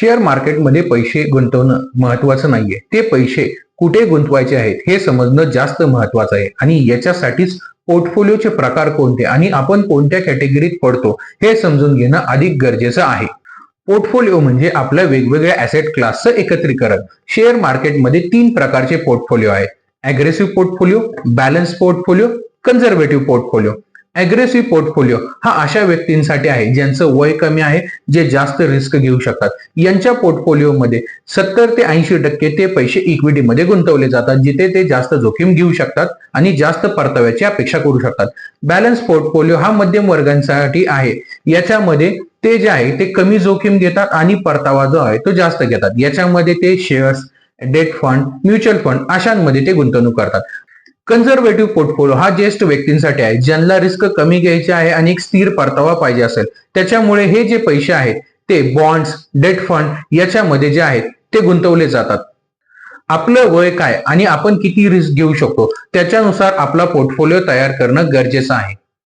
Share मार्केटमध्ये पैसे गुंतवणं महत्वाचं नाहीये. ते पैसे कुठे गुंतवायचे आहेत हे समजणं जास्त महत्वाचं आहे. आणि याच्यासाठीच पोर्टफोलिओचे प्रकार कोणते आणि आपण कोणत्या कॅटेगरीत पडतो हे समजून घेणं अधिक गरजेचं आहे. पोर्टफोलिओ म्हणजे आपल्या वेगवेगळ्या ऍसेट क्लासचं एकत्रीकरण. शेअर मार्केटमध्ये तीन प्रकारचे पोर्टफोलिओ आहेत. Aggressive portfolio balance portfolio conservative portfolio aggressive portfolio हा अशा व्यक्तींसाठी आहे ज्यांचं वय कमी आहे जे जास्त रिस्क घेऊ शकतात. यांच्या पोर्टफोलिओमध्ये सत्तर ते ऐंशी टक्के ते पैसे इक्विटीमध्ये गुंतवले जातात जिथे ते जास्त जोखीम घेऊ शकतात आणि जास्त परताव्याची अपेक्षा करू शकतात. बॅलन्स पोर्टफोलिओ हा मध्यम वर्गांसाठी आहे. याच्यामध्ये ते जे आहे ते कमी जोखीम घेतात आणि परतावा जो आहे तो जास्त घेतात. याच्यामध्ये ते shares debt fund mutual fund अशांमध्ये ते गुंतवणूक करतात. कन्झर्वेटिव्ह पोर्टफोलिओ हा ज्येष्ठ व्यक्तींसाठी आहे. ज्यांना रिस्क कमी घ्यायचे आहे आणि एक स्थिर परतावा पाहिजे असेल. त्याच्यामुळे हे जे पैसे आहेत ते बॉन्ड्स डेट फंड याच्यामध्ये जे आहेत ते गुंतवले जातात. आपलं वय काय आणि आपण किती रिस्क घेऊ शकतो? त्याच्यानुसार आपला पोर्टफोलिओ तयार करणं गरजेचं आहे.